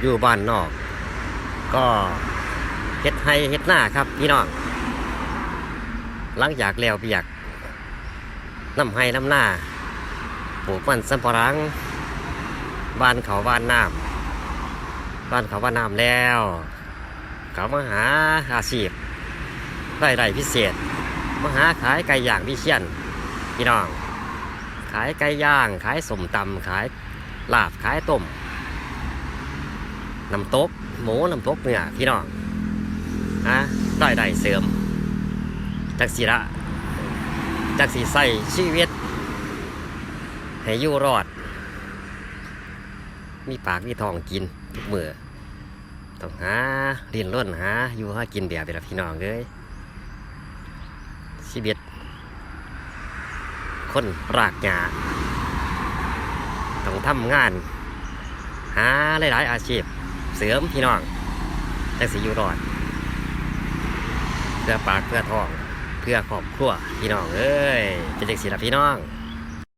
อยู่บ้านนอก ก็เฮ็ดให้เฮ็ดหน้าครับพี่น้องหลังจากแล้วเบียกน้ำให้น้ำหน้าปลูกมันสำปะหลังบ้านเขาบ้านน้ำบ้านเขาบ้านน้ำแล้ว เขามาหาอาชีพรายได้พิเศษมาหาขายไก่ย่างพิเชียนพี่น้อง ขายไก่ย่าง ขายสมตำขายลาบขายต้ม น้ำตกหมูน้ำตกเนื้อพี่น้องฮะรายได้เสริมจักสีละจักสีใส่ชีวิต ให้อยู่รอด มีปากมีทองกินทุกมือต้องหาเรียนร่นหาอยู่หากินแบบนี้ละพี่น้องเลยชีวิตคนรากหญ้าต้องทำงาน หาหลาย ๆ อาชีพ เสริมพี่น้องจังสิอยู่รอด เพื่อปากเพื่อท้อง เพื่อครอบครัวพี่น้องเอ้ยเป็นเด็กศิลปพี่น้อง